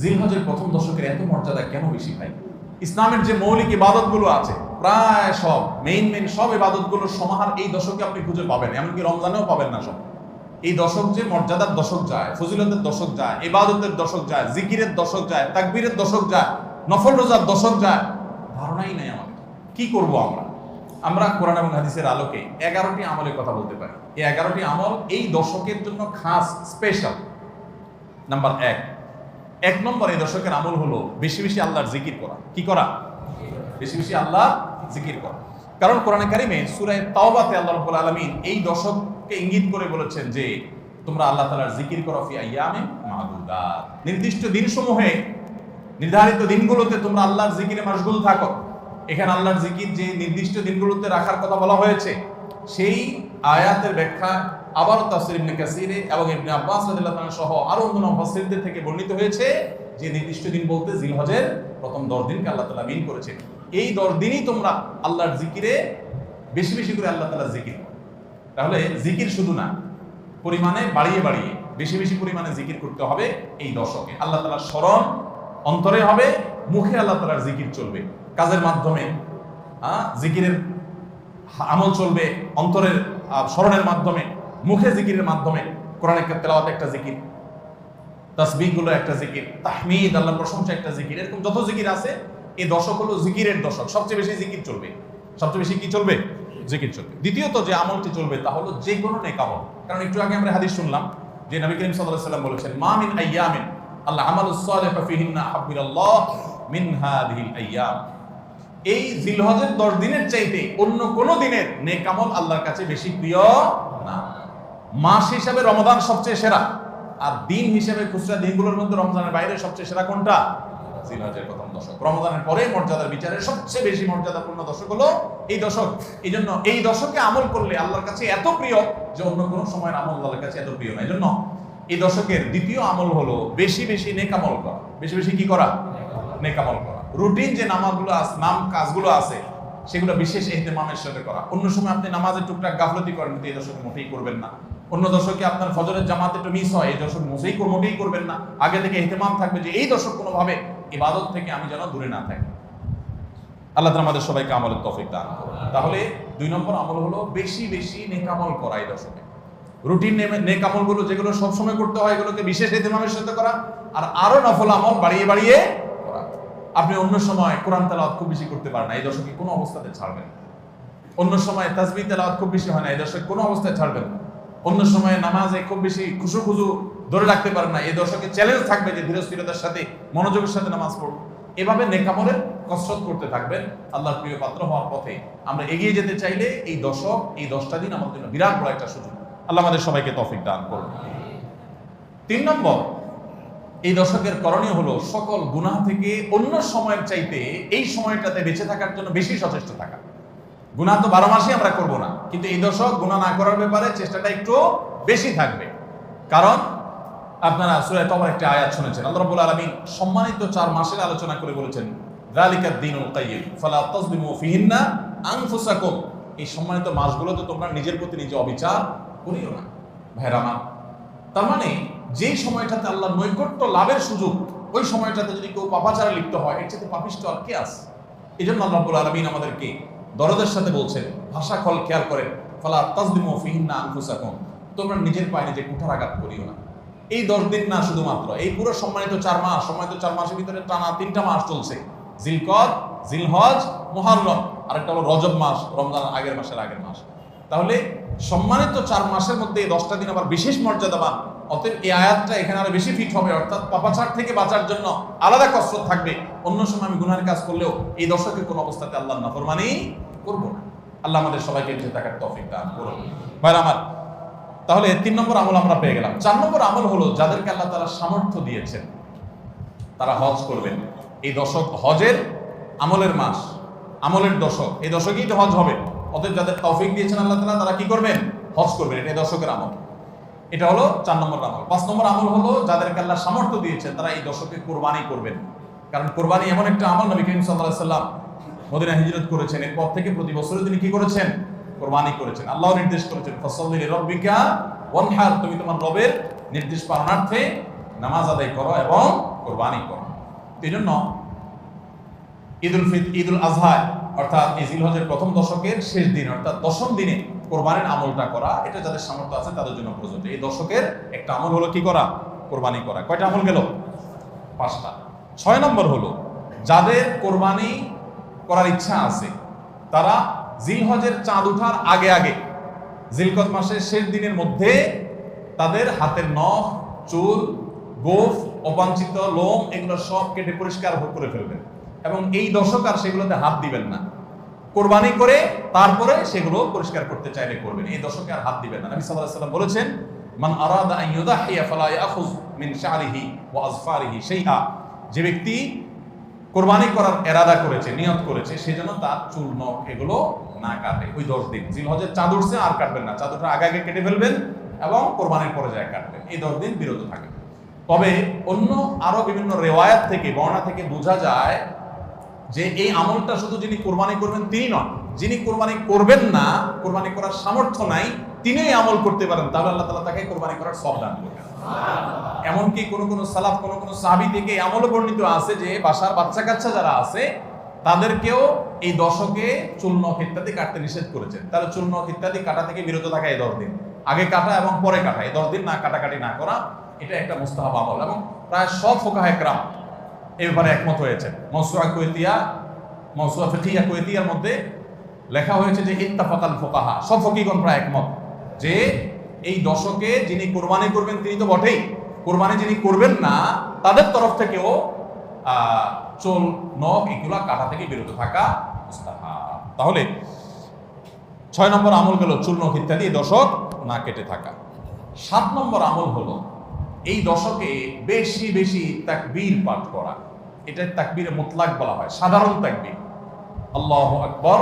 জিলহজের প্রথম দশকের এত মর্যাদা কেন বেশি ভাই? ইসলামের যে মৌলিক ইবাদতগুলো আছে, প্রায় সব মেইন মেইন সব ইবাদতগুলোর সমাহার এই দশকে আপনি খুঁজে পাবেন, এমনকি রমজানেও পাবেন না সব। এই দশক যে মর্যাদার দশক যায়, ফজিলতের দশক যায়, ইবাদতের দশক যায়, জিকিরের দশক যায়, তাকবীরের দশক যায়, নফল রোজার দশক যায়, ধারণাই নেই আমাদের। কি করব আমরা? আমরা কোরআন এবং হাদিসের আলোকে এগারোটি আমলের কথা বলতে পারি। এই এগারোটি আমল এই দশকের জন্য খাস স্পেশাল নাম্বার এক এক নম্বর এই দশকের আমল হলো বেশি বেশি আল্লাহর জিকির করা। কি করা? বেশি বেশি আল্লাহ জিকির করা। কারণ কোরআনে কারিমে সুরায় তাওবাতে আল্লাহ রাব্বুল আলামিন এই দশককে ইঙ্গিত করে বলেছেন যে, তোমরা আল্লাহ তাআলার জিকির করো ফি আইয়ামে মাদুদাত। নির্দিষ্ট দিনসমূহে, নির্ধারিত দিনগুলোতে তোমরা আল্লাহর জিকিরে মাশগুল থাকো। এখানে আল্লাহর জিকির যে নির্দিষ্ট দিনগুলোতে রাখার কথা বলা হয়েছে, সেই আয়াতের ব্যাখ্যা আবারও তাফসীর ইবনে কাসিরে এবং ইবনে আব্বাস রাদিয়াল্লাহু তাআলা সহ আরও অন্যান্য মুফাসসিরদের থেকে বর্ণিত হয়েছে যে নির্দিষ্ট দিন বলতে জিলহজের প্রথম 10 দিনকে আল্লাহ তাআলা মিন করেছেন এই 10 দিনই তোমরা আল্লাহর জিকিরে বেশি বেশি করে আল্লাহ তাআলার জিকির করো। তাহলে জিকির শুধু না, পরিমাণে বাড়িয়ে বাড়িয়ে বেশি বেশি পরিমাণে জিকির করতে হবে এই দশকে। আল্লাহ তাআলার স্মরণ অন্তরে হবে, মুখে আল্লাহ তাআলার জিকির চলবে। কাজের মাধ্যমে জিকিরের আমল চলবে, অন্তরের স্মরণের মাধ্যমে। মুখে জিকিরের মাধ্যমে কোরআনের তেলাওয়াত একটা জিকির, তাসবিহগুলো একটা জিকির, তাহমিদ, আল্লাহ প্রশংসা একটা জিকির, এরকম যত জিকির আছে, এই দশক হলো জিকিরের দশক। সবচেয়ে বেশি জিকির চলবে। সবচেয়ে বেশি কি চলবে? জিকির চলবে। দ্বিতীয়ত যে আমলটি চলবে তা হলো যে কোনো নেক আমল। কারণ একটু আগে আমরা হাদিস শুনলাম যে নবী করিম আলাইহি সাল্লাম বলেছেন, মা মিন আইয়ামিন, আল্লাহ সালিহু ফিহিন্না হাব্বিরাল্লাহ মিন হাদিহিল আইয়াম। এই জিলহজের দশ দিনের চাইতে অন্য কোন দিনের নেক আমল আল্লাহর কাছে বেশি প্রিয় না। মাস হিসাবে রমদান সবচেয়ে সেরা। আর দিন হিসেবে খুচরা দিনগুলোর মধ্যে রমজানের বাইরে সবচেয়ে সেরা কোনটা? প্রথম দশক। রমজানের পরে মর্যাদার বিচারে সবচেয়ে বেশি মর্যাদাপূর্ণ দশক হলো এই দশক। এই জন্য এই দশকে আমল করলে আল্লাহর কাছে এত প্রিয় যে অন্য কোনো সময়ের আমল আল্লাহর কাছে এত প্রিয় না। এই জন্য এই দশকের দ্বিতীয় আমল হলো বেশি বেশি নেকামল করা। বেশি বেশি কি করা? নেকামল করা। রুটিন যে নামাজগুলো আছে নাম কাজগুলো আছে, সেগুলো বিশেষ এহতেমামের সাথে করা। অন্য সময় আপনি নামাজের টুকটাক গাফলতি করেন এই দশকে মোটেই করবেন না। অন্য দশকে আপনার ফজরের জামাত একটু মিস হয়, এই দশক মোটেই মোটেই করবেন না। আগে থেকে এহতেমাম থাকবে যে এই দশক কোনোভাবে ইবাদত থেকে আমি যেন দূরে না থাকি। আল্লাহ তাআলা আমাদের সবাইকে আমলের তৌফিক দান তাহলে দুই নম্বর আমল হলো বেশি বেশি নেকামল করা এই দশকে রুটিন নেক আমলগুলো যেগুলো সবসময় করতে হয়, এগুলোকে বিশেষ এহতেমামের সাথে করা আর আরও নফল আমল বাড়িয়ে বাড়িয়ে করা। আপনি অন্য সময় কোরআন তেলাওয়াত খুব বেশি করতে পারেন না, এই দশকে কোনো অবস্থাতে ছাড়বেন। অন্য সময় তাসবিহ তেলাওয়াত খুব বেশি হয় না, এই দশকে কোনো অবস্থায় ছাড়বেন না। অন্য সময় নামাজে খুব বেশি খুশু খুজু ধরে রাখতে পারেন না। এই দশকে চ্যালেঞ্জ থাকবে যে ধীরস্থিরতার সাথে, মনোযোগের সাথে নামাজ পড়ুন। এভাবে নেকামলের কসরত করতে থাকবেন আল্লাহর প্রিয় পাত্র হওয়ার পথে। আমরা এগিয়ে যেতে চাইলে এই দশক, এই দশটা দিন আমাদের জন্য বিরাট বড় একটা সুযোগ। আল্লাহ আমাদের সবাইকে তৌফিক দান করুন। তিন নম্বর, এই দশকের করণীয় হলো সকল গুনাহ থেকে অন্য সময়ের চাইতে এই সময়টাতে বেঁচে থাকার জন্য বেশি সচেষ্ট থাকা। গুনাহ তো বারো মাসই আমরা করব না। কিন্তু এই দশক গুণা না করার ব্যাপারে চেষ্টাটা একটু বেশি থাকবে। কারণ আপনারা সূরা তবার একটা আয়াত শুনেছেন। আল্লাহ রাব্বুল আলামিন সম্মানিত চার মাসের আলোচনা করে বলেছেন, যালিকা দ্বীনুল কাইয়্যিম, ফালা তাজলিমু ফিহিন্না আনফুসাকুম। এই সম্মানিত মাসগুলোতে তোমরা নিজের প্রতি নিজে অবিচার করিও না ভাইরা আমার। তার মানে যে সময়টাতে আল্লাহ নৈকট্য লাভের সুযোগ, ওই সময়টাতে যদি কেউ পাপাচারে লিপ্ত হয়, এর চাইতে পাপিষ্ট আর কে আছে? এই জন্য আল্লাহ রাব্বুল আলামিন আমাদেরকে দরদের সাথে বলছেন, ভাষা খল খেয়াল করেন, ফালা তাজলিমু ফিহিন্না আনফুসাকুম। তোমরা নিজের পায়ে নিজে কুঠার আঘাত করিও না। এই দশ দিন না শুধুমাত্র, এই পুরো সম্মানিত চার মাস, সম্মানিত চার মাসের ভিতরে টানা তিনটা মাস চলছে। জিলকদ, জিলহজ, মুহাররম, আরেকটা হলো রজব মাস, রমজান আগের মাসের আগের মাস। তাহলে সম্মানিত চার মাসের মধ্যে এই দশটা দিন আবার বিশেষ মর্যাদাবান, অতএব এই আয়াতটা এখানে আরও বেশি ফিট হবে, অর্থাৎ পাপাচার থেকে বাঁচার জন্য আলাদা কসরত থাকবে। অন্য সময় আমি গুনার কাজ করলেও এই দশকের কোন অবস্থাতে আল্লাহ নাফরমানি করব না। আল্লাহ আমাদের সবাইকে বেঁচে থাকার তৌফিক দান করুন। ভাইরা আমার, তাহলে তিন নম্বর আমল আমরা পেয়ে গেলাম। চার নম্বর আমল হলো যাদেরকে আল্লাহ তারা সামর্থ্য দিয়েছেন, তারা হজ করবেন। এই দশক হজের আমলের মাস, আমলের দশক। এই দশকেই তো হজ হবে। অতএব যাদের তৌফিক দিয়েছেন আল্লাহ তালা তারা কি করবেন? হজ করবেন। এটা দশকের আমল। এটা হলো চার নম্বর আমল। পাঁচ নম্বর আমল হলো যাদেরকে আল্লাহ সামর্থ্য দিয়েছেন, তারা এই দশকে কোরবানি করবেন। কারণ কোরবানি এমন একটা আমল নবী করিম সাল্লাহ সাল্লাম মদিনা হিজরত করেছেন। এরপর থেকে প্রতি বছরে তিনি কি করেছেন? কোরবানি করেছেন। আল্লাহ নির্দেশ করেছেন, ফসল্লি রব্বিকা ওয়ানহার তুমি তোমার রবের নির্দেশ পালনার্থে নামাজ আদায় করো এবং কোরবানি করো। এই জন্য ঈদুল ফিত, ঈদুল আজহায় অর্থাৎ এই জিলহজের প্রথম দশকের শেষ দিন, অর্থাৎ দশম দিনে কোরবানির আমলটা করা, এটা যাদের সামর্থ্য আছে তাদের জন্য প্রযোজ্য। এই দশকের একটা আমল হলো কি করা? কোরবানি করা। কয়টা আমল গেল? পাঁচটা। ছয় নম্বর হলো, যাদের কোরবানি করার ইচ্ছা আছে। তারা জিলহজের চাঁদ উঠার আগে আগে, জিলকত মাসের শেষ দিনের মধ্যে তাদের হাতের নখ, চুল, গোফ, অবাঞ্ছিত লোম এগুলো সব কেটে পরিষ্কার করে ফেলবেন। এবং এই দশক আর সেগুলোতে হাত দিবেন না। কোরবানি করে তারপরে সেগুলো পরিষ্কার করতে চাইলে করবেন। এই দশকে আর হাত দিবেন না। নবী সাল্লাম বলেছেন, মান আরাদা আন ফালা ইয়াখুজ মিন শারিহি ওয়া আযফারিহি শাইআ। যে ব্যক্তি কোরবানি করার এরাদা করেছে, নিয়ত করেছে, সেজন্য তার চুল, নখ এগুলো না কাটে। ওই দশ দিন। জিলহজের চাঁদ উঠছে, আর কাটবেন না। চাদরটা আগে আগে কেটে ফেলবেন এবং কোরবানির পরে যায় কাটবেন। এই দশ দিন বিরত থাকে তবে অন্য আরও বিভিন্ন রেওয়ায়াত থেকে বর্ণা থেকে বোঝা যায় যে এই আমলটা শুধু যিনি কোরবানি করবেন তিনি নন। যিনি কোরবানি করবেন না, কোরবানি করার সামর্থ্য নাই তিনি আমল করতে পারেন। তাহলে আল্লাহ তালা তাকে কোরবানি করার সব দান করবেন এমনকি কোন কোন সালাফ, কোন কোন সাহাবি থেকে আমলও বর্ণিত আছে যে বাসার বাচ্চা কাচ্চা যারা আছে, তাদেরকেও এই দশকে চুল ইত্যাদি কাটতে নিষেধ করেছেন। তাহলে নখ ইত্যাদি কাটা থেকে বিরত থাকা এই দশ দিন আগে কাটা এবং পরে কাটা। এই দশ দিন না কাটাকাটি না করা, এটা একটা মুস্তাহাব আমল। এবং প্রায় সব ফোকাহ একরাম এই ব্যাপারে একমত হয়েছে মনসুয়া কুয়েতিয়া মনসুয়া ফিকিয়া কুয়েতিয়ার মধ্যে লেখা হয়েছে যে ইত্তাফাকাল ফোকাহা। সব ফকিগণ প্রায় একমত যে এই দশকে যিনি কোরবানি করবেন, তিনি তো বটেই। কোরবানি যিনি করবেন না, তাদের তরফ থেকেও চোল, নখ এগুলা কাটা থেকে বিরত থাকা তাহলে, ছয় নম্বর আমল গেল চুল, নখ ইত্যাদি দশক না কেটে থাকা। সাত নম্বর আমল হলো, এই দশকে বেশি বেশি তাকবীর পাঠ করা। এটা তাকবীরে মুতলাক বলা হয়, সাধারণ তাকবীর। আল্লাহ আকবর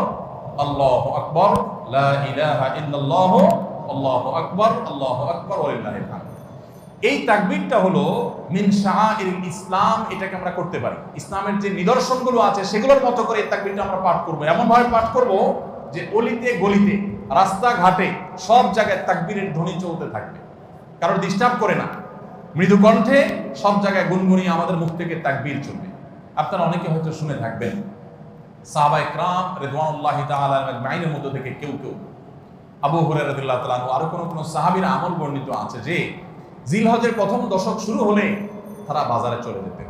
আল্লাহ আকবর, লা ইলাহা ইল্লাল্লাহ আল্লাহু আকবর আল্লাহু আকবর এই তাকবীরটা হলো মিন শাআইর ইসলাম, এটাকে আমরা করতে পারি। ইসলামের যে নিদর্শনগুলো আছে, সেগুলোর মতো করে এই তাকবীরটা আমরা পাঠ করব। এমন ভাবে পাঠ করব যে অলিতে, গলিতে, রাস্তাঘাটে, সব জায়গায় তাকবীরের ধ্বনি চলতে থাকবে। কারণ ডিস্টার্ব করে না। মৃদু কণ্ঠে সব জায়গায় গুনগুনিয়ে আমাদের মুখ থেকে তাকবীর চলবে। আপনারা অনেকে হয়তো শুনে থাকবেন সাহাবায়ে ক্রাম রিদওয়ানুল্লাহি মধ্য থেকে কেউ কেউ। আবু হুরায়রা রাদিয়াল্লাহু তাআলা আনহু আরও কোন কোন সাহাবীর আমল বর্ণিত আছে যে জিলহজের প্রথম দশক শুরু হলে তারা বাজারে চলে যেতেন।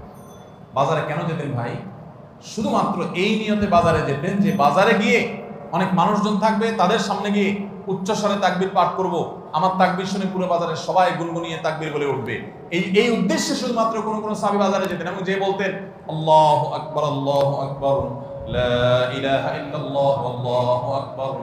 বাজারে কেন যেতেন ভাই? শুধুমাত্র এই নিয়তে বাজারে যেতেন যে বাজারে গিয়ে অনেক মানুষজন থাকবে, তাদের সামনে গিয়ে উচ্চস্বরে তাকবির পাঠ করব, আমার তাকবির শুনে পুরো বাজারে সবাই গুনগুনিয়ে তাকবির বলে উঠবে। এই এই উদ্দেশ্যে শুধুমাত্র কোনো কোনো সাহাবী বাজারে যেতেন এবং যে বলতেন, আল্লাহ আকবর আল্লাহ আকবর, লা ইলাহা ইল্লাল্লাহ, আল্লাহু আকবর।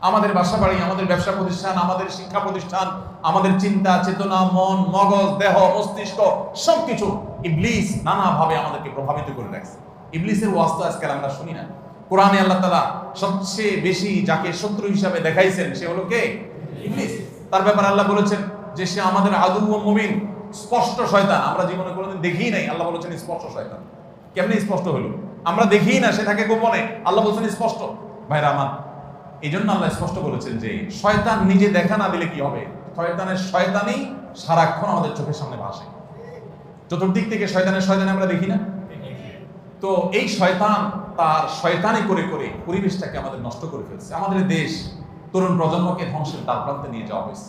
আমাদের বাসা বাড়ি আমাদের ব্যবসা প্রতিষ্ঠান, আমাদের শিক্ষা প্রতিষ্ঠান, আমাদের চিন্তা, চেতনা, মন, মগজ, দেহ, মস্তিষ্ক, সবকিছু ইবলিস নানাভাবে আমাদেরকে প্রভাবিত করে রাখছে। ইবলিসের ওয়াস্ত আজকাল আমরা শুনি না। কোরআনে আল্লাহ তালা সবচেয়ে বেশি যাকে শত্রু হিসাবে দেখাইছেন, সে হলো কে? ইবলিস। তার ব্যাপারে আল্লাহ বলেছেন যে সে আমাদের আদু মুমিন, স্পষ্ট শয়তান। আমরা জীবনে কোনোদিন দেখিই নাই, আল্লাহ বলেছেন স্পষ্ট শয়তান। কেমনি স্পষ্ট হলো? আমরা দেখি না, সে থাকে গোপনে। আল্লাহ বলছেন, স্পষ্ট। ভাইরা আমার এই জন্য আল্লাহ স্পষ্ট বলেছেন যে, শয়তান নিজে দেখা না দিলে কি হবে? শয়তানের শয়তানই সারাক্ষণ আমাদের চোখের সামনে ভাসে। চতুর্দিক থেকে শয়তানের শয়তান আমরা দেখি না? তো এই শয়তান তার শয়তানি করে করে পরিবেশটাকে আমাদের নষ্ট করে ফেলছে। আমাদের দেশ তরুণ প্রজন্মকে ধ্বংসের দ্বার প্রান্তে নিয়ে যাওয়া হয়েছে।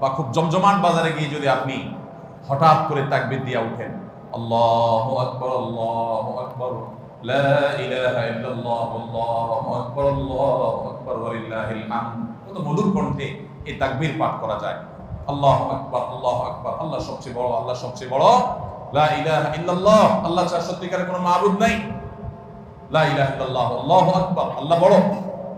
বা খুব জমজমাট বাজারে গিয়ে যদি আপনি হঠাৎ করে তাকবির দিয়া উঠেন, আল্লাহ আকবর আল্লাহ আকবর কত মধুর কণ্ঠে এই তাকবীর পাঠ করা যায়। আল্লাহু আকবার আল্লাহু আকবার, আল্লাহ সবচেয়ে বড়, আল্লাহ সবচেয়ে বড়। লা ইলাহা ইল্লাল্লাহ, আল্লাহ ছাড়া সত্যিকারের কোনো মাবুদ নাই। লা ইলাহা ইল্লাল্লাহ, আল্লাহু আকবার, আল্লাহ বড়।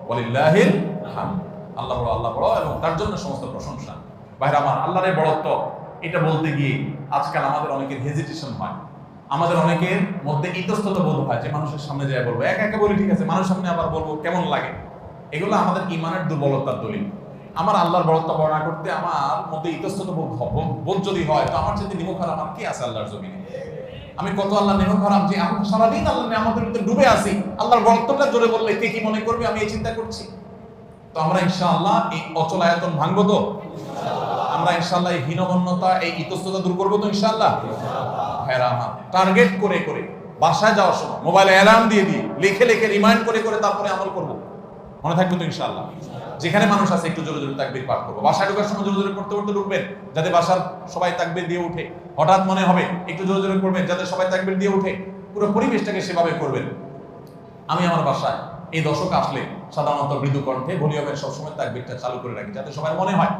ওয়ালিল্লাহিল হামদ। আল্লাহ বড় আল্লাহ বড়, এবং তার জন্য সমস্ত প্রশংসা। ভাইরা আমার আল্লাহর এই বড়ত্ব এটা বলতে গিয়ে আজকাল আমাদের অনেকের হেজিটেশন হয়। আমাদের অনেকের মধ্যে ইতস্তত বোধ হয় যে মানুষের সামনে যায় বলব, একা একা বলি ঠিক আছে, মানুষের সামনে আবার বলব কেমন লাগে? এগুলো আমাদের ইমানের দুর্বলতার দলিল। আমার আল্লাহর বড়ত্ব বর্ণনা করতে আমার মধ্যে ইতস্তত বোধ বোধ যদি হয়, তো আমার যদি নিমখ আর কি আছে আল্লাহর জমিনে? আমি কত আল্লাহ নিমখ হারাম যে আমি সারাদিন আল্লাহ আমাদের ভিতরে ডুবে আছি, আল্লাহর বড়ত্বটা জোরে বললে কে কি মনে করবে? আমি এই চিন্তা করছি। আমরা ইনশাআল্লাহ এই অচল আয়তন ভাঙবো তো? আমরা ইনশাআল্লাহ এই হীনমন্যতা, এই ইতস্ততা দূর করব তো ইনশাআল্লাহ? ভাইরা টার্গেট করে করে, বাসায় যাওয়ার সময় মোবাইলে অ্যালার্ম দিয়ে দিয়ে, লিখে লিখে রিমাইন্ড করে করে তারপরে আমল করব। মনে থাকবে তো ইনশাআল্লাহ? যেখানে মানুষ আছে, একটু জোরে জোরে তাকবির পাঠ করব। বাসায় ঢোকার সময় জোরে জোরে পড়তে পড়তে ঢুকবেন, যাতে বাসার সবাই তাকবির দিয়ে উঠে। হঠাৎ মনে হবে, একটু জোরে জোরে করবেন যাতে সবাই তাকবির দিয়ে উঠে। পুরো পরিবেশটাকে সেভাবে করবেন। আমি আমার বাসায় এই দশক আসলে সাধারণত মৃদু কণ্ঠে ভলিউমের সবসময় তাকবিরটা চালু করে রাখি, যাতে সবাই মনে হয়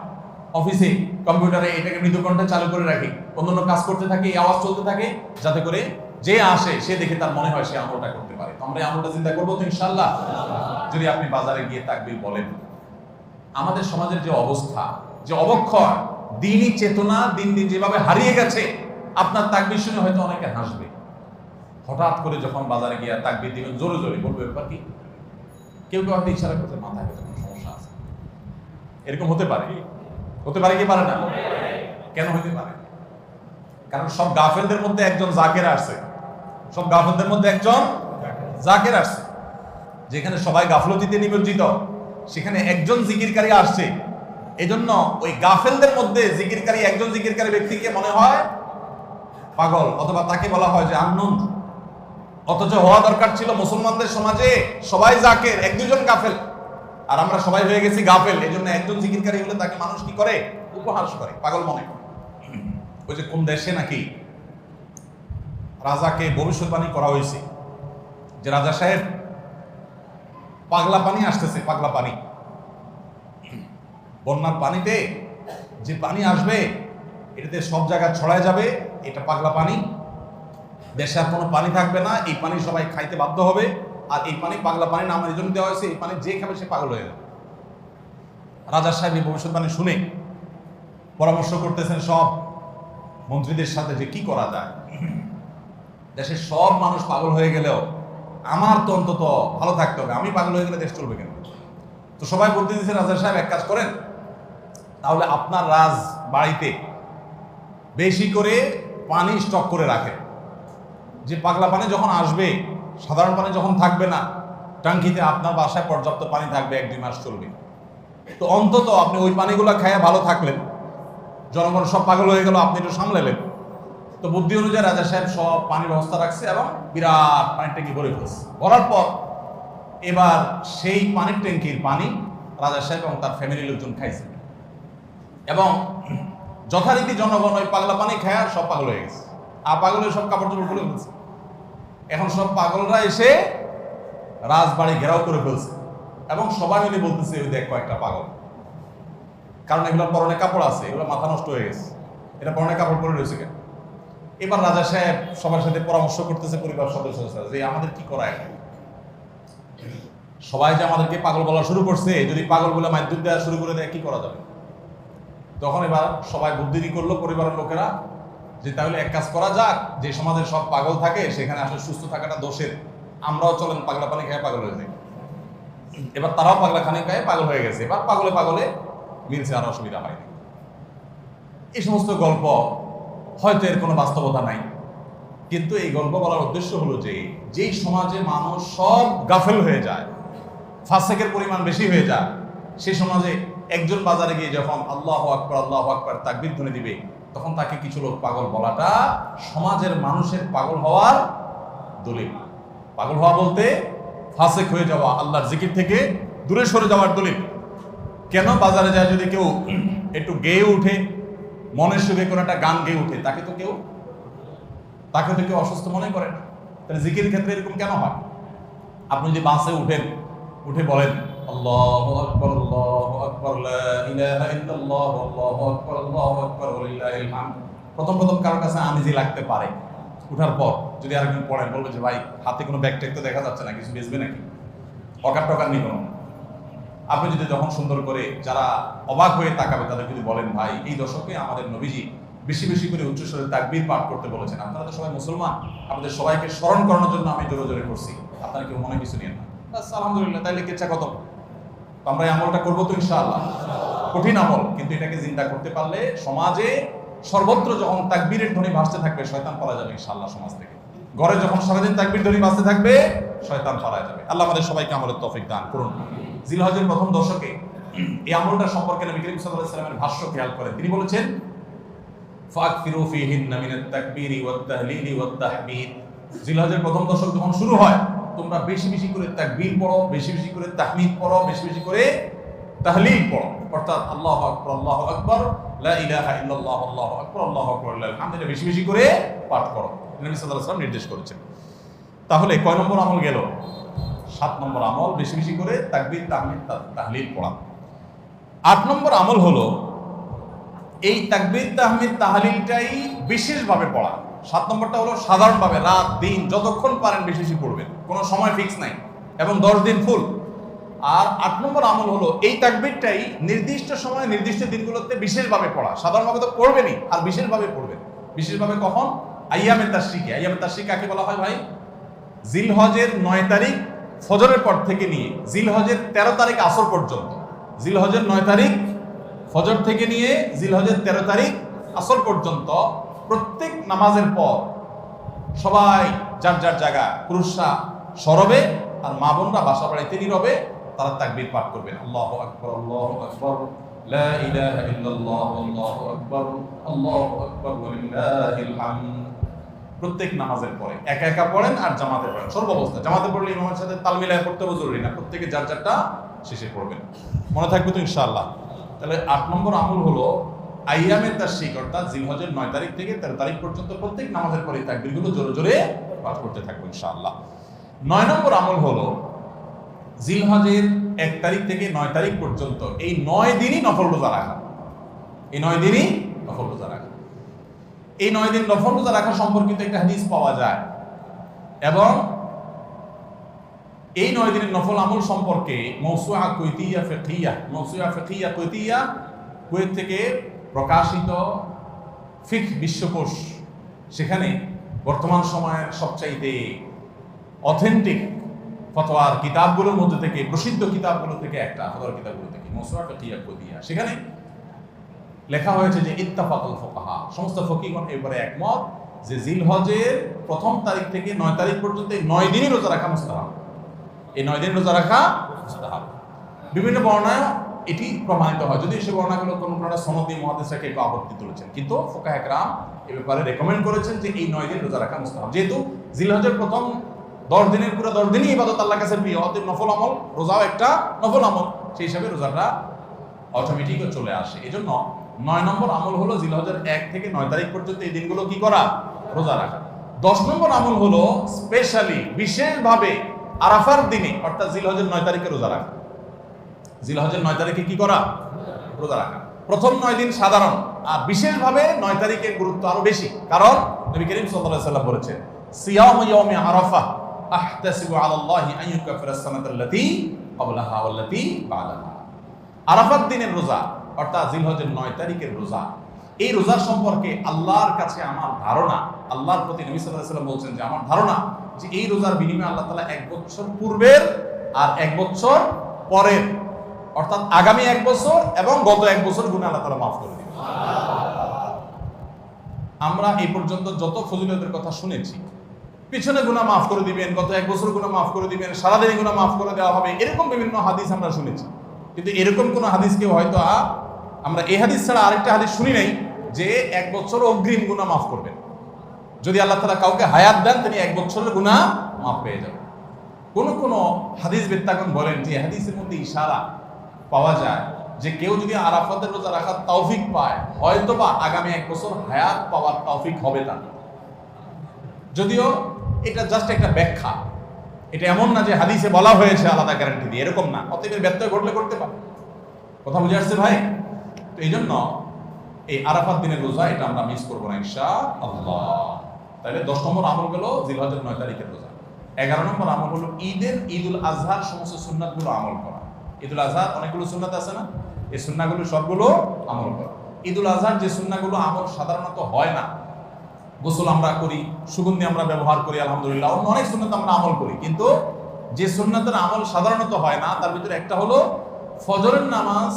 অফিসে, কম্পিউটারে এটাকে মৃদু কণ্ঠে চালু করে রাখি, অন্যান্য কাজ করতে থাকে, এই আওয়াজ চলতে থাকে, যাতে করে যে আসে, সে দেখে তার মনে হয় সে আমলটা করতে পারে। আমরা আমলটা চিন্তা করব তো ইনশাল্লাহ যদি আপনি বাজারে গিয়ে তাকবির বলেন। আমাদের সমাজের যে অবস্থা, যে অবক্ষয়, দিনই চেতনা, দিন দিন যেভাবে হারিয়ে গেছে, আপনার তাকবির শুনে হয়তো অনেকে হাসবে। হঠাৎ করে যখন বাজারে গিয়ে তাকবির দিবেন, জোরে জোরে বলবে ব্যাপার কি? কেউ কেউ হয়তো ইশারা করতে মাথায় হয়তো কোনো সমস্যা আছে। এরকম হতে পারে? হতে পারে কি পারে না? কেন হতে পারে? কারণ সব গাফেলদের মধ্যে একজন জাকের আসছে। সব গাফেলদের মধ্যে একজন জাকের আসছে। যেখানে সবাই গাফলতিতে নিমজ্জিত। সেখানে একজন জিকিরকারী আসছে। এজন্য ওই গাফেলদের মধ্যে জিকিরকারী একজন জিকিরকারী ব্যক্তিকে মনে হয় পাগল, অথবা তাকে বলা হয় যে আনন্দ অথচ হওয়া দরকার ছিল মুসলমানদের সমাজে সবাই জাকের, এক দুজন গাফেল। আর আমরা সবাই হয়ে গেছি গাফেল এই জন্য একজন জিকিরকারী হলে তাকে মানুষ কি করে? উপহাস করে, পাগল মনে করে। ওই যে কোন দেশে নাকি রাজাকে ভবিষ্যৎবাণী করা হয়েছে, যে রাজা সাহেব পাগলা পানি আসতেছে, পাগলা পানি। বন্যার পানিতে যে পানি আসবে, এটাতে সব জায়গায় ছড়ায় যাবে, এটা পাগলা পানি। দেশে আর কোনো পানি থাকবে না, এই পানি সবাই খাইতে বাধ্য হবে। আর এই পানি পাগলা পানি নাম এই জন্য দেওয়া হয়েছে, এই পানি যে খাবে সে পাগল হয়ে যাবে। রাজা সাহেব এই ভবিষ্যৎবাণী শুনে পরামর্শ করতেছেন সব মন্ত্রীদের সাথে যে কি করা যায়। দেশের সব মানুষ পাগল হয়ে গেলেও আমার তো অন্তত ভালো থাকতে হবে, আমি পাগল হয়ে গেলে দেশ চলবে কেন? তো সবাই বলতে দিচ্ছে রাজা সাহেব, এক কাজ করেন। তাহলে আপনার রাজ বাড়িতে বেশি করে পানি স্টক করে রাখেন। যে পাগলা পানি যখন আসবে, সাধারণ পানি যখন থাকবে না টাঙ্কিতে আপনার বাসায় পর্যাপ্ত পানি থাকবে, এক দুই মাস চলবে। তো অন্তত আপনি ওই পানিগুলো খেয়ে ভালো থাকলেন। জনগণ সব পাগল হয়ে গেল, আপনি একটু সামলেলেন। তো বুদ্ধি অনুযায়ী রাজা সাহেব সব পানির ব্যবস্থা রাখছে এবং বিরাট পানির ট্যাঙ্কি ভরে ফেলছে। ভরার পর এবার সেই পানির ট্যাঙ্কির পানি রাজা সাহেব এবং তার ফ্যামিলির লোকজন খাইছে। এবং যথারীতি জনগণ ওই পাগলা পানি খায় সব পাগল হয়ে গেছে। আর পাগল হয়ে সব কাপড় চোপড় খুলে ফেলছে। এখন সব পাগলরা এসে রাজবাড়ি ঘেরাও করে ফেলছে। এবং সবাই মিলে বলতেছে ওই দেখ কয়েকটা পাগল। কারণ এগুলোর পরনে কাপড় আছে, এগুলো মাথা নষ্ট হয়ে গেছে। এটা পরনে কাপড় পরে রয়েছে কেন? এবার রাজা সাহেব সবার সাথে পরামর্শ করতেছে পরিবার সদস্যদের সাথে যে আমাদের কি করা এখন? সবাই যে আমাদেরকে পাগল বলা শুরু করছে, যদি পাগল বলে মাধ্যম দেওয়া শুরু করে দেয়, কি করা যাবে? তখন এবার সবাই বুদ্ধি করল? পরিবারের লোকেরা যে তাহলে এক কাজ করা যাক, যে সমাজের সব পাগল থাকে, সেখানে আসলে সুস্থ থাকাটা দোষের। আমরাও চলেন পাগলা পানি খেয়ে পাগল হয়ে যাই। এবার তারাও পাগলা খানি খায়, পাগল হয়ে গেছে। এবার পাগলে পাগলে মিলছে আর অসুবিধা হয়নি এই সমস্ত গল্প, হয়তো এর কোনো বাস্তবতা নাই। কিন্তু এই গল্প বলার উদ্দেশ্য হলো যে, যেই সমাজে মানুষ সব গাফেল হয়ে যায় ফাসেকের পরিমাণ বেশি হয়ে যায়, সেই সমাজে একজন বাজারে গিয়ে যখন আল্লাহ আকবর আল্লাহ আকবর তাকবির ধরে দিবে তখন তাকে কিছু লোক পাগল বলাটা সমাজের মানুষের পাগল হওয়ার দলিল। পাগল হওয়া বলতে ফাঁসেক হয়ে যাওয়া, আল্লাহর জিকির থেকে দূরে সরে যাওয়ার দলিল। কেন বাজারে যায় যদি কেউ একটু গেয়ে উঠে মনের সুখে কোনো একটা গান গেয়ে উঠে, তাকে তো কেউ তাকে তো কেউ অসুস্থ মনে করে না। তাহলে জিকির ক্ষেত্রে এরকম কেন হয়? আপনি যদি বাসে উঠেন, উঠে বলেন আল্লাহু আকবার আল্লাহু আকবার লা ইলাহা ইল্লাল্লাহ আল্লাহু আকবার আল্লাহু আকবার ওয়ালিল্লাহিল হামদ প্রথম প্রথম কারোর কাছে আনিজি লাগতে পারে। উঠার পর যদি আরেকজন পড়েন, বলবে যে, ভাই, হাতে কোনো ব্যাগ ট্যাগ তো দেখা যাচ্ছে না, কিছু বেচবে নাকি? অকার টকার নি। কোনো আপনি যদি যখন সুন্দর করে যারা অবাক হয়ে তাকাবে, তাদের যদি বলেন, ভাই, এই দশকে আমাদের নবীজি বেশি বেশি করে উচ্চস্বরে তাকবীর পাঠ করতে বলেছেন। আপনারা তো সবাই মুসলমান। আপনাদের সবাইকে স্মরণ করানোর জন্য আমি জোরে জোরে করছি। আপনারা কেউ মনে কিছু নিয়ে না। আলহামদুলিল্লাহ, তাইলে কেচ্ছা কত আমরা এই আমলটা করব তো ইনশাআল্লাহ। কঠিন আমল, কিন্তু এটাকে চিন্তা করতে পারলে সমাজে সর্বত্র যখন তাকবীরের ধ্বনি ভাসতে থাকবে, শয়তান পালা যাবে ইনশাআল্লাহ সমাজ থেকে। ঘরে যখন সারাদিন তাকবীর ধ্বনি ভাসতে থাকবে, শয়তান পালা যাবে। আল্লাহ আমাদের সবাইকে আমলের তৌফিক দান করুন। জিলহজের প্রথম দশকে এই আমলটা সম্পর্কে নবী করিম সাল্লাল্লাহু আলাইহি ভাষ্য খেয়াল করেন। তিনি বলেছেন, ফাকফিরু ফিহিন্না মিনাত তাকবীরি ওয়াত তাহলিলি ওয়াত জিলহজের প্রথম দশক যখন শুরু হয় তোমরা বেশি বেশি করে তাকবীর পড়ো, বেশি বেশি করে তাহমিদ পড়ো, বেশি বেশি করে তাহলিল পড়ো। অর্থাৎ আল্লাহ আকবার, আল্লাহু আকবার, লা ইলাহা ইল্লাল্লাহ, আল্লাহু আকবার আল্লাহু আকবার ইলাহা বেশি বেশি করে পাঠ করো নবী সাল্লাল্লাহু আলাইহি নির্দেশ করেছেন। তাহলে কয় নম্বর আমল গেল? সাত নম্বর আমল, বেশি বেশি করে তাকবীর, তাহমিদ তাহলিল পড়া। আট নম্বর আমল হলো, এই তাকবীর, তাহমিদ, তাহলিলটাই বিশেষভাবে পড়া। সাত নম্বরটা হলো সাধারণভাবে রাত, দিন, যতক্ষণ পারেন বেশি বেশি পড়বেন। কোনো সময় ফিক্স নাই। এবং দশ দিন ফুল আর আট নম্বর আমল হলো এই তাকবীরটাই নির্দিষ্ট সময় নির্দিষ্ট দিনগুলোতে বিশেষভাবে পড়া। সাধারণভাবে তো পড়বেনই, আর বিশেষভাবে পড়বেন। বিশেষভাবে কখন? আইয়ামে তাশরিকে। আইয়ামে তাশরিক কাকে বলা হয় ভাই? জিলহজের নয় তারিখ ফজরের পর থেকে নিয়ে, জিলহজের তেরো তারিখ আসর পর্যন্ত। জিলহজের নয় তারিখ ফজর থেকে নিয়ে, জিলহজের তেরো তারিখ আসর পর্যন্ত প্রত্যেক নামাজের পর সবাই যার যার জায়গা, পুরুষরা সরবে আর মা বোনরা বাসা বাড়িতে নীরবে, তারা তাকবীর পাঠ করবেন আল্লাহু আকবার আল্লাহু আকবার। ইলাহা ইল্লাল্লাহ, আল্লাহু আকবার আল্লাহু আকবার ওয়ালিল্লাহিল হামদ প্রত্যেক নামাজের পরে একা একা পড়েন আর জামাতে পড়েন। সর্বাবস্থা, জামাতে পড়লে ইমামের সাথে তাল মিলায় পড়তে জরুরি না, প্রত্যেকে যার যারটা শেষে পড়বেন। মনে থাকবে তো ইনশাআল্লাহ। তাহলে আট নম্বর আমল হলো আইয়ামের তার শিক অর্থাৎ জিলহজের নয় তারিখ থেকে তেরো তারিখ পর্যন্ত প্রত্যেক নামাজের পরে তাকবিরগুলো জোরে জোরে পাঠ করতে থাকব ইনশাআল্লাহ। নয় নম্বর আমল হলো জিলহজের এক তারিখ থেকে নয় তারিখ পর্যন্ত এই নয় দিনই নফল রোজা রাখা। এই নয় দিনই নফল রোজা রাখা। এই নয় দিন নফল রোজা রাখা সম্পর্কিত একটা হাদিস পাওয়া যায় এবং এই নয় দিনের নফল আমল সম্পর্কে মৌসুয়া কৈতিয়া ফেকিয়া মৌসুয়া ফেকিয়া কৈতিয়া কুয়েত থেকে প্রকাশিত ফিক বিশ্বকোষ, সেখানে বর্তমান সময়ের সবচাইতে অথেন্টিক ফতোয়ার কিতাবগুলোর মধ্যে থেকে, প্রসিদ্ধ কিতাবগুলো থেকে একটা, ফতোয়ার কিতাবগুলো থেকে কৈতিয়া সেখানে লেখা হয়েছে যে ইত্তাফাকুল ফোকাহা, সমস্ত ফকিগণ এবারে একমত যে জিলহজের প্রথম তারিখ থেকে নয় তারিখ পর্যন্ত এই নয় দিনই রোজা রাখা মুস্তাহাব। এই নয় দিন রোজা রাখা মুস্তাহাব। বিভিন্ন বর্ণায় এটি প্রমাণিত হয়। যদি সে বর্ণাগুলো কোনো কোনো সনদি মহাদেশাকে একটু আপত্তি তুলেছেন। কিন্তু ফোকা একরাম এ ব্যাপারে রেকমেন্ড করেছেন যে এই নয় দিন রোজা রাখা মুস্তাহাব। যেহেতু জিলহজের প্রথম দশ দিনের পুরো দশ দিনই ইবাদত আল্লাহ কাছে প্রিয়, অতএব নফল আমল, রোজাও একটা নফল আমল। সেই হিসাবে রোজাটা অটোমেটিক চলে আসে। এই জন্য নয় নম্বর আমল হলো জিলহজের এক থেকে নয় তারিখ পর্যন্ত এই দিনগুলো কি করা? রোজা রাখা। দশ নম্বর আমল হলো স্পেশালি বিশেষভাবে আরাফার দিনে, অর্থাৎ জিলহজের নয় তারিখে রোজা রাখা। জিলহজের নয় তারিখে কি করা? রোজা রাখা। প্রথম নয় দিন সাধারণ, আর বিশেষভাবে নয় তারিখের গুরুত্ব আরও বেশি। কারণ নবী করিম আলাইহি সাল্লাম বলেছেন, সিয়াম ইয়াউমি আরাফা আহতাসিবু আলাল্লাহি আন ইউকাফিরা ক্বাবলাহা ওয়াল্লাতী বা'দাহা। আরাফাত দিনের রোজা, অর্থাৎ জিলহজের নয় তারিখের রোজা, এই রোজার সম্পর্কে আল্লাহর কাছে আমার ধারণা, আল্লাহর প্রতি নবী আলাইহি সাল্লাম বলছেন যে আমার ধারণা যে এই রোজার বিনিময়ে আল্লাহ তাআলা এক বছর পূর্বের আর এক বছর পরের অর্থাৎ আগামী এক বছর এবং গত এক বছর গুণে আল্লাহ তাআলা মাফ করে দিবেন। আমরা এই পর্যন্ত যত ফজিলতের কথা শুনেছি, পিছনে গুণা মাফ করে দিবেন, গত এক বছর গুণা মাফ করে দিবেন, সারাদিনে গুণা মাফ করে দেওয়া হবে, এরকম বিভিন্ন হাদিস আমরা শুনেছি। কিন্তু এরকম কোন হাদিস কেউ হয়তো আমরা এই হাদিস ছাড়া আরেকটা হাদিস শুনি নাই যে এক বছর অগ্রিম গুণা মাফ করবেন। যদি আল্লাহ তালা কাউকে হায়াত দেন, তিনি এক বছরের গুণা মাফ পেয়ে যাবেন। কোন কোন হাদিস বেত্তাগণ বলেন যে হাদিসের মধ্যে ইশারা পাওয়া যায় যে কেউ যদি আরাফাতের রোজা রাখার তৌফিক পায় হয়তো বা আগামী এক বছর হায়াত পাওয়ার তৌফিক হবে তার। যদিও এটা জাস্ট একটা ব্যাখ্যা। এটা এমন না যে হাদিসে বলা হয়েছে আলাদা গ্যারান্টি দিয়ে, এরকম না। অতএব এর ব্যত্যয় ঘটলে করতে পারে। কথা বুঝে আসছে ভাই? তো এই জন্য এই আরাফাত দিনের রোজা, এটা আমরা মিস করব না ইনশা আল্লাহ তাহলে দশ নম্বর আমল গেল জিলহজের নয় তারিখের রোজা। এগারো নম্বর আমল হলো ঈদের ঈদ উল আজহার সমস্ত সুন্নাতগুলো আমল করা। ঈদুল আজহার অনেকগুলো সুন্নাত আছে না? এই সুন্নাগুলো সবগুলো আমল করা। ঈদুল আজহার যে সুন্নাগুলো আমল সাধারণত হয় না। গোসল আমরা করি, সুগন্ধি আমরা ব্যবহার করি, আলহামদুলিল্লাহ। অন্য অনেক সুন্নাত আমরা আমল করি। কিন্তু যে সুন্নাতের আমল সাধারণত হয় না, তার ভিতরে একটা হলো ফজরের নামাজ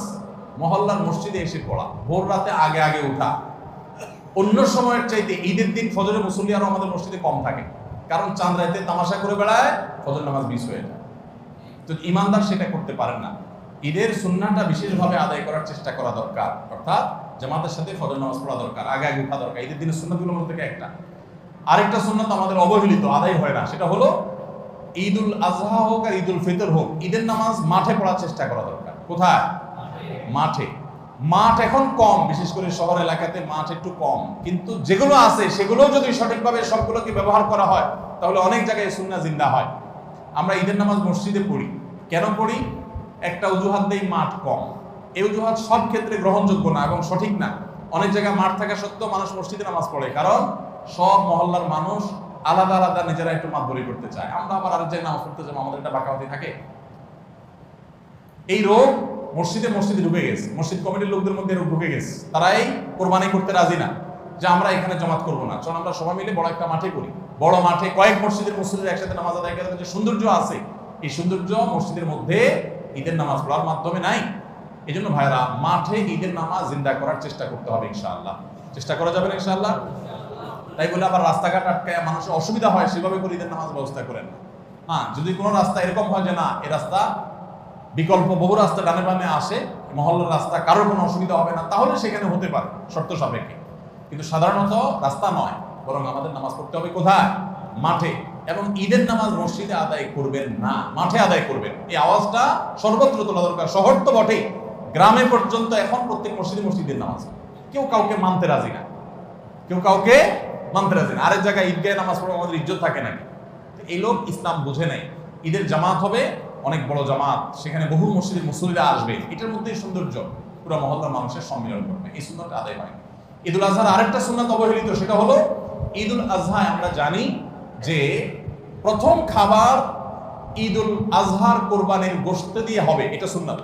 মহল্লার মসজিদে এসে পড়া, ভোর রাতে আগে আগে উঠা। অন্য সময়ের চাইতে ঈদের দিন ফজরের মুসল্লি আরও আমাদের মসজিদে কম থাকে। কারণ চাঁদ রাতে তামাশা করে বেড়ায়, ফজর নামাজ মিস হয়ে যায়। তো ইমানদার সেটা করতে পারেন না। ঈদের সুন্নাটা বিশেষভাবে আদায় করার চেষ্টা করা দরকার। অর্থাৎ জামাতের সাথে ফজর নামাজ পড়া দরকার, আগে আগে উঠা দরকার। ঈদের দিনের সুন্নাতগুলোর মধ্যে থেকে একটা। আরেকটা সুন্নাত আমাদের অবহেলিত, আদায় হয় না। সেটা হলো ঈদুল আজহা হোক আর ঈদুল ফিতর হোক, ঈদের নামাজ মাঠে পড়ার চেষ্টা করা দরকার। কোথায়? মাঠে। মাঠ এখন কম, বিশেষ করে শহর এলাকাতে মাঠ একটু কম। কিন্তু যেগুলো আছে সেগুলো যদি সঠিকভাবে সবগুলোকে ব্যবহার করা হয়, তাহলে অনেক জায়গায় সুন্না জিন্দা হয়। আমরা ঈদের নামাজ মসজিদে পড়ি। কেন পড়ি? একটা অজুহাত দেই মাঠ কম। এই অজুহাত সব ক্ষেত্রে গ্রহণযোগ্য না এবং সঠিক না। অনেক জায়গায় মাঠ থাকা সত্ত্বেও মানুষ মসজিদে নামাজ পড়ে। কারণ সব মহল্লার মানুষ আলাদা আলাদা নিজেরা একটু মাত বলি করতে চায়। আমরা আবার আরেক জায়গায় নামাজ পড়তে যাব, আমাদের একটা বাঁকাবাতি থাকে। এই রোগ মসজিদে মসজিদে ঢুকে গেছে। মসজিদ কমিটির লোকদের মধ্যে রোগ ঢুকে গেছে। তারাই কোরবানি করতে রাজি না। যে আমরা এখানে জমাত করব না। চল আমরা সবাই মিলে বড় একটা মাঠে করি বড় মাঠে কয়েক মসজিদের মসজিদের একসাথে নামাজ আদায় করার যে সৌন্দর্য আছে। এই সৌন্দর্য মসজিদের মধ্যে ঈদের নামাজ পড়ার মাধ্যমে নাই। এই জন্য ভাইরা মাঠে ঈদের নামাজ জিন্দা করার চেষ্টা করতে হবে ইনশাআল্লাহ। চেষ্টা করা যাবে না ইনশাআল্লাহ? তাই বলে আবার রাস্তাঘাট আটকায় মানুষের অসুবিধা হয়, সেভাবে করে ঈদের নামাজ ব্যবস্থা করেন না। হ্যাঁ যদি কোনো রাস্তা এরকম হয় যে না, এ রাস্তা বিকল্প, বহু রাস্তা ডানে বামে আসে, মহল্লার রাস্তা, কারোর কোনো অসুবিধা হবে না, তাহলে সেখানে হতে পারে, শর্ত সাপেক্ষে। কিন্তু সাধারণত রাস্তা নয়। বরং আমাদের নামাজ পড়তে হবে কোথায়? মাঠে। এবং ঈদের নামাজ মসজিদে আদায় করবেন না। মাঠে আদায় করবেন। এই আওয়াজটা সর্বত্র তোলা দরকার। শহর তো বটেই গ্রামে পর্যন্ত এখন প্রত্যেক মসজিদে মসজিদের নামাজ। কেউ কাউকে মানতে রাজি না। কেউ কাউকে মানতে রাজি না। আরেক জায়গায় ঈদগাহে নামাজ পড়ে আমাদের ইজ্জত থাকে নাকি? এই লোক ইসলাম বুঝে নাই। ঈদের জামাত হবে অনেক বড় জামাত। সেখানে বহু মসজিদের মুসলিরা আসবে। এটার মধ্যেই সৌন্দর্য। পুরো মহল্লার মানুষের সম্মিলন করবে এই সুন্দরটা আদায় হয়। ঈদুল আজহার আরেকটা সুন্নত অবহেলিত। সেটা হলো ঈদুল আজহায় আমরা জানি যে প্রথম খাবার ঈদুল আজহার কোরবানির গোশত দিয়ে হবে, এটা সুন্নত।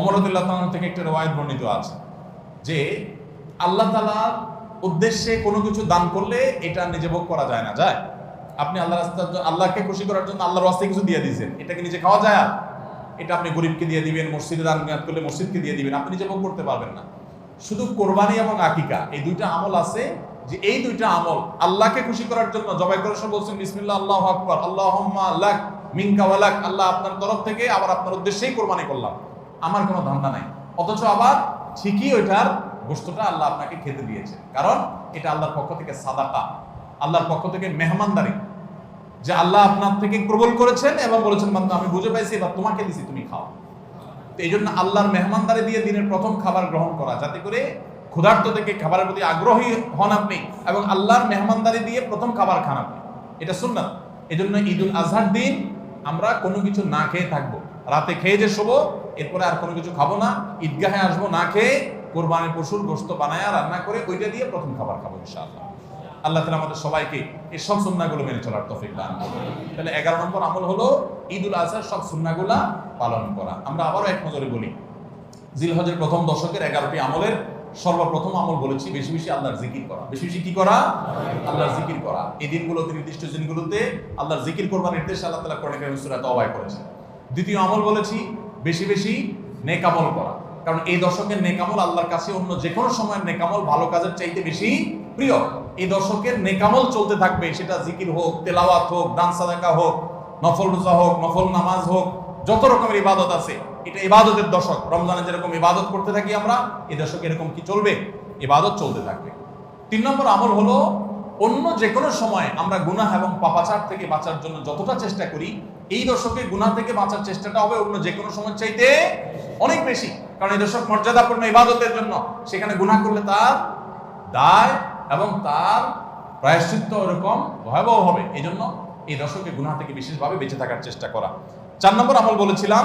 অমরদুল্লাহ তাআলা থেকে একটা রেওয়ায়ত বর্ণিত আছে যে আল্লাহ তালার উদ্দেশ্যে কোনো কিছু দান করলে এটা নিজে ভোগ করা যায় না, যায়। আপনি আল্লাহ রাস্তার জন্য আল্লাহকে খুশি করার জন্য আল্লাহর রাস্তায় কিছু দিয়ে দিয়েছেন, এটাকে নিজে খাওয়া যায় আর? এটা আপনি গরিবকে দিয়ে দিবেন, মসজিদে দান করলে মসজিদকে দিয়ে দিবেন, আপনি নিজে ভোগ করতে পারবেন না। শুধু কোরবানি এবং আকিকা, এই দুইটা আমল আছে যে এই দুইটা আমল আল্লাহকে খুশি করার জন্য জবাই করার সময় বলছেন বিসমিল্লা আল্লাহ আকবর আল্লাহ লাক, মিনকা ওয়ালাক আল্লাহ আপনার তরফ থেকে আবার আপনার উদ্দেশ্যেই কোরবানি করলাম। আমার কোনো ধান্দা নাই। অথচ আবার ঠিকই ওইটার গোস্তটা আল্লাহ আপনাকে খেতে দিয়েছে কারণ এটা আল্লাহর পক্ষ থেকে সাদাকা। আল্লাহর পক্ষ থেকে মেহমানদারি। যে আল্লাহ আপনার থেকে প্রবল করেছেন এবং বলেছেন, বান্দা, আমি বুঝে পাইছি, এবার তোমাকে দিছি, তুমি খাও। তো এই জন্য আল্লাহর মেহমানদারি দিয়ে দিনের প্রথম খাবার গ্রহণ করা, যাতে করে ক্ষুধার্ত থেকে খাবারের প্রতি আগ্রহী হন আপনি এবং আল্লাহর মেহমানদারি দিয়ে প্রথম খাবার খান আপনি। এটা সুন্নাত। এই জন্য ঈদুল আজহার দিন আমরা কোনো কিছু না খেয়ে থাকব। রাতে খেয়ে যে শোবো, এরপরে আর কোনো কিছু খাব না। ঈদগাহে আসব, না খেয়ে কোরবানির পশুর গোস্ত বানায়া রান্না করে ওইটা দিয়ে প্রথম খাবার খাব ইনশাআল্লাহ। আল্লাহ তালা আমাদের সবাইকে এই সব সুন্নাগুলো মেনে চলার তফিক দান তাহলে এগারো নম্বর আমল হলো ঈদুল আজহার সব সুন্নাগুলা পালন করা। আমরা আবারও এক নজরে বলি, জিলহজের প্রথম দশকের এগারোটি আমলের সর্বপ্রথম আমল বলেছি, বেশি বেশি আল্লাহর জিকির করা। বেশি বেশি কি করা? আল্লাহর জিকির করা। এই দিনগুলোতে নির্দিষ্ট দিনগুলোতে আল্লাহর জিকির করবার নির্দেশ আল্লাহ তালা কোরআন তওবায় করেছে দ্বিতীয় আমল বলেছি, বেশি বেশি নেকামল করা। কারণ এই দশকের নেকামল আল্লাহর কাছে অন্য যে কোনো সময়ের নেকামল ভালো কাজের চাইতে বেশি প্রিয়। এই দশকের নেকামল চলতে থাকবে, সেটা জিকির হোক, তেলাওয়াত হোক, দান সাদাকা হোক, নফল রোজা হোক, নফল নামাজ হোক, যত রকমের ইবাদত আছে এটা ইবাদতের দশক। রমজানে যেরকম ইবাদত করতে থাকি আমরা এই দশকে এরকম কি চলবে? ইবাদত চলতে থাকবে। তিন নম্বর আমল হলো, অন্য যে কোনো সময় আমরা গুনাহ এবং পাপাচার থেকে বাঁচার জন্য যতটা চেষ্টা করি, এই দশকে গুনাহ থেকে বাঁচার চেষ্টাটা হবে অন্য যে কোনো সময় চাইতে অনেক বেশি। কারণ এই দশক মর্যাদাপূর্ণ ইবাদতের জন্য সেখানে গুনাহ করলে তার দায় এবং তার প্রায়শ্চিত্ত ওরকম ভয়াবহ হবে। এই জন্য এই দশকে গুনাহ থেকে বিশেষভাবে বেঁচে থাকার চেষ্টা করা। চার নম্বর আমল বলেছিলাম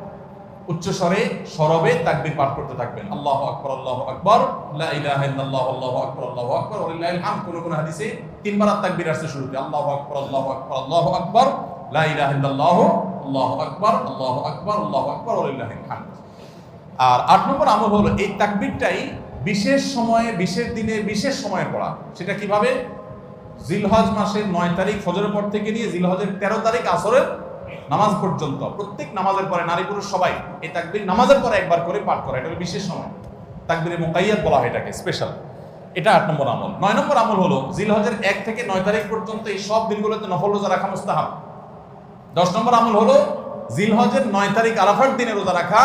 উচ্চস্বরে সরবে তাকবীর পাঠ করতে থাকবেন আল্লাহ আকবর আল্লাহ আকবর ইল্লাল্লাহ আল্লাহু আকবর আল্লাহু আকবর হামদ কোন কোন হাদিসে তিনবার তাকবীর আসছে শুরুতে আল্লাহু আকবর আল্লাহু আকবর আল্লাহু আকবর লা ইলাহা ইল্লাল্লাহ আকবর আল্লাহু আকবর আল্লাহু আকবর হামদ আর আট নম্বর আমল হলো এই তাকবীরটাই বিশেষ সময়ে বিশেষ দিনে বিশেষ সময়ে পড়া সেটা কীভাবে জিলহজ মাসের নয় তারিখ ফজরের পর থেকে নিয়ে জিলহজের তেরো তারিখ আসরের নামাজ পর্যন্ত, প্রত্যেক নামাজের পরে নারী পুরুষ সবাই এই তাকবির নামাজের পরে একবার করে পাঠ করা, এটা বিশেষ সময়। তাকবিরে মোকাইয়াত বলা হয় এটাকে স্পেশাল এটা আট নম্বর আমল। নয় নম্বর আমল হলো, জিলহজের এক থেকে নয় তারিখ পর্যন্ত এই সব দিনগুলোতে নফল রোজা রাখা মুস্তাহাব। দশ নম্বর আমল হলো, জিলহজের নয় তারিখ আরাফার দিনে রোজা রাখা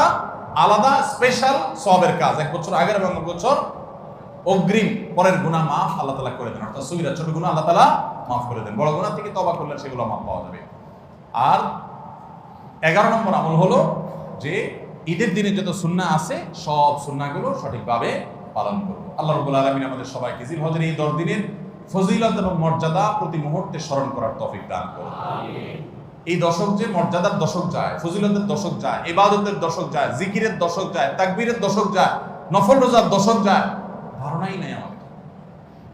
আলাদা স্পেশাল সবের কাজ। এক বছর আগের এবং বছর অগ্রিম পরের গুণা মাফ আল্লাহ তালা করে দেন। অর্থাৎ সুবিধা ছোট গুণা আল্লাহ তালা মাফ করে দেন। বড় গুণা থেকে তবা করলে সেগুলো মাফ পাওয়া যাবে। আর এগারো নম্বর আমল হলো যে ঈদের দিনে যত সুন্না আছে সব সুন্নাগুলো সঠিকভাবে পালন করব। আল্লাহ রবুল আলমিন আমাদের সবাইকে জিল হজের এই দশ দিনের ফজিলত এবং মর্যাদা প্রতি মুহূর্তে স্মরণ করার তফিক দান করুন। এই দশক যে মর্যাদার দশক যায় ফজিলতের দশক যায় ইবাদতের দশক যায় জিকিরের দশক যায় তাকবীরের দশক যায় নফল রোজার দশক যায় ধারণাই নাই আমাদের।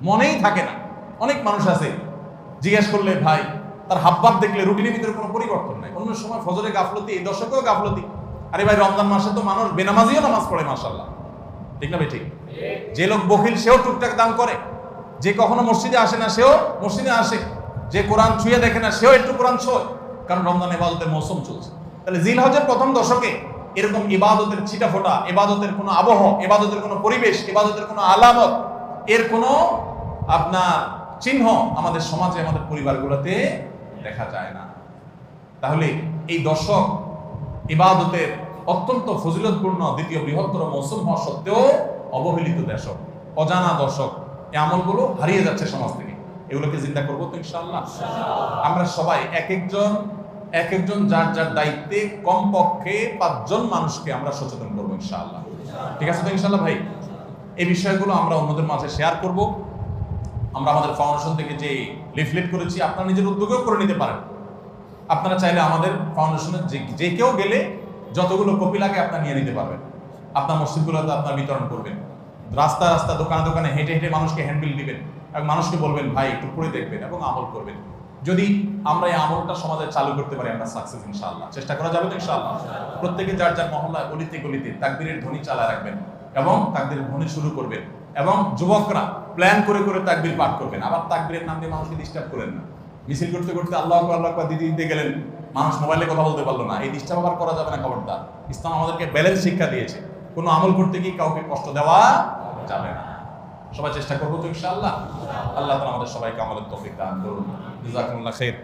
মনেই থাকে না। অনেক মানুষ আছে জিজ্ঞেস করলে ভাই তার হাবভাব দেখলে রুটিনের ভিতরে কোনো পরিবর্তন নাই। অন্য সময় ফজরে গাফলতি, এই দশকেও গাফলতি। আরে ভাই, রমজান মাসে তো মানুষ বেনামাজিও নামাজ পড়ে মাসাল্লাহ ঠিক না ভাই, ঠিক? যে লোক বকিল সেও টুকটাক দান করে। যে কখনো মসজিদে আসে না, সেও মসজিদে আসে। যে কোরআন ছুঁয়ে দেখে না, সেও একটু কোরআন ছোঁয় কারণ রমজান ইবাদতের মৌসুম চলছে। তাহলে জিল হজের প্রথম দশকে এরকম ইবাদতের ছিটা ফোটা ইবাদতের কোনো আবহ, ইবাদতের কোনো পরিবেশ, ইবাদতের কোনো আলামত, এর কোনো আপনার চিহ্ন আমাদের সমাজে, আমাদের পরিবারগুলোতে দেখা যায় না। তাহলে এই দশক ইবাদতের অত্যন্ত ফজিলতপূর্ণ দ্বিতীয় বৃহত্তর মৌসুম হওয়া সত্ত্বেও অবহেলিত দশক অজানা দশক এই আমলগুলো হারিয়ে যাচ্ছে সমাজ থেকে। এগুলোকে চিন্তা করব তো ইনশাল্লাহ আমরা সবাই এক একজন এক একজন যার যার দায়িত্বে কমপক্ষে পাঁচজন মানুষকে আমরা সচেতন করব ইনশাআল্লাহ। ঠিক আছে তো ইনশাল্লাহ ভাই? এই বিষয়গুলো আমরা অন্যদের মাঝে শেয়ার করব। আমরা আমাদের ফাউন্ডেশন থেকে যে লিফলেট করেছি, আপনারা নিজের উদ্যোগেও করে নিতে পারেন। আপনারা চাইলে আমাদের ফাউন্ডেশনের যে যে কেউ গেলে যতগুলো কপি লাগে আপনারা নিয়ে নিতে পারবেন। আপনার মসজিদগুলোতে আপনার বিতরণ করবেন। রাস্তা রাস্তা, দোকানে দোকানে হেঁটে হেঁটে মানুষকে হ্যান্ডবিল দিবেন এবং মানুষকে বলবেন, ভাই, একটু পড়ে দেখবেন এবং আমল করবেন। যদি আমরা এই আমলটা সমাজে চালু করতে পারি, আমরা সাকসেস ইনশাআল্লাহ। চেষ্টা করা যাবে তো ইনশাআল্লাহ? প্রত্যেকে যার যার মহল্লা গলিতে গলিতে তাকবীরের ধ্বনি চালা রাখবেন এবং তাকবীরের ধ্বনি শুরু করবেন। এবং যুবকরা প্ল্যান করে করে তাকবীর পাঠ করবেন। আবার তাকবীরের নাম দিয়ে মানুষকে ডিস্টার্ব করেন না। মিছিল করতে করতে আল্লাহ আল্লাহ দিদি দিতে গেলেন। মানুষ মোবাইলে কথা বলতে পারল না। এই ডিস্টার্ব আবার করা যাবে না খবরদার। ইসলাম আমাদেরকে ব্যালেন্স শিক্ষা দিয়েছে। কোনো আমল করতে গিয়ে কাউকে কষ্ট দেওয়া যাবে না। সবাই চেষ্টা করব তো ইনশাআল্লাহ। আল্লাহ তাআলা আমাদের সবাইকে আমলের তৌফিক দান করুন। জাযাকুমুল্লাহ খাইর।